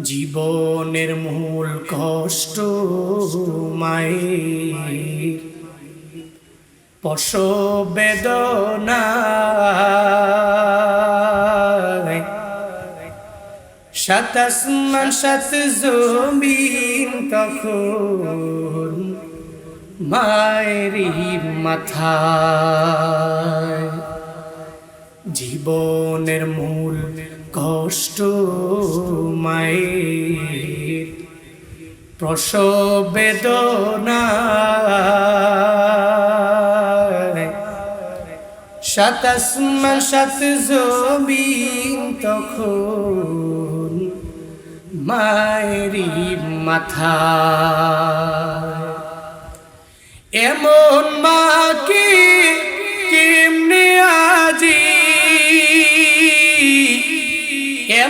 জীবনের মূল কষ্ট মায়ের। প্রসব বেদনা সাত আসমান সাত জমিন তখন মায়েরই মাথায়। জীবনের মূল কষ্ট মায়ের প্রসব বেদনা সাত আসমান সাত তখন মায়েরই মাথা এমন মাকে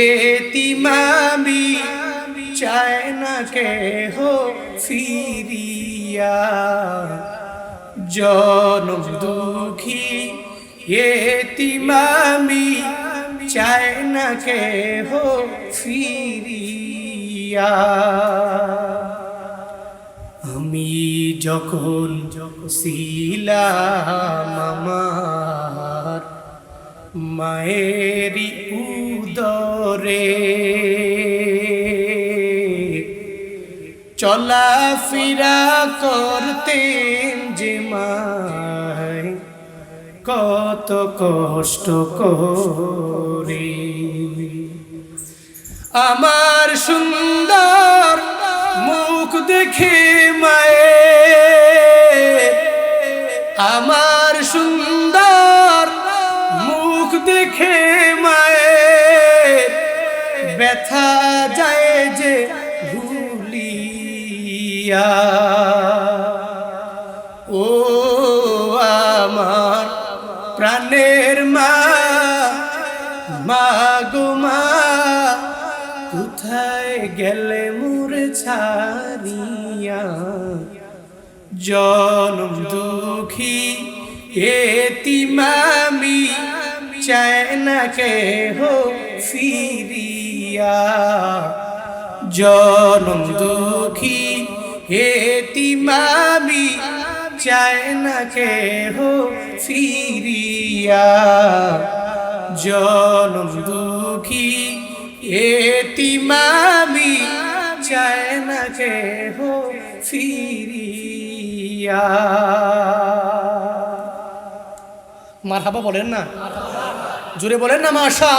এতিমামি চায় না কে হো ফিরিয়া জনম দুঃখী এতিমামি চায় না কে হো ফিরিয়া আমি যখন ছিলাম আমার মায়েরই উদরে। চলাফেরা করতেন যে মায়, কত কষ্ট করে। আমার সুন্দর মুখ দেখে মায়ে, আমার সুন্দর দেখে মায়ে ব্যথা যায় যে ভুলিয়া। ও আমার প্রাণের মা মা গো মা, কোথায় গেলে মুরে ছাড়িয়া? জনম দুঃখী এতিমামি চায় না কে হো ফিরিয়া জনম দুঃখী এতিমামি চায় না কে হো ফিরিয়া জনম দুঃখী এতিমামি চায় না কে হো ফিরিয়া মারহাবা বলেন না। জোরে বলেন না মাশা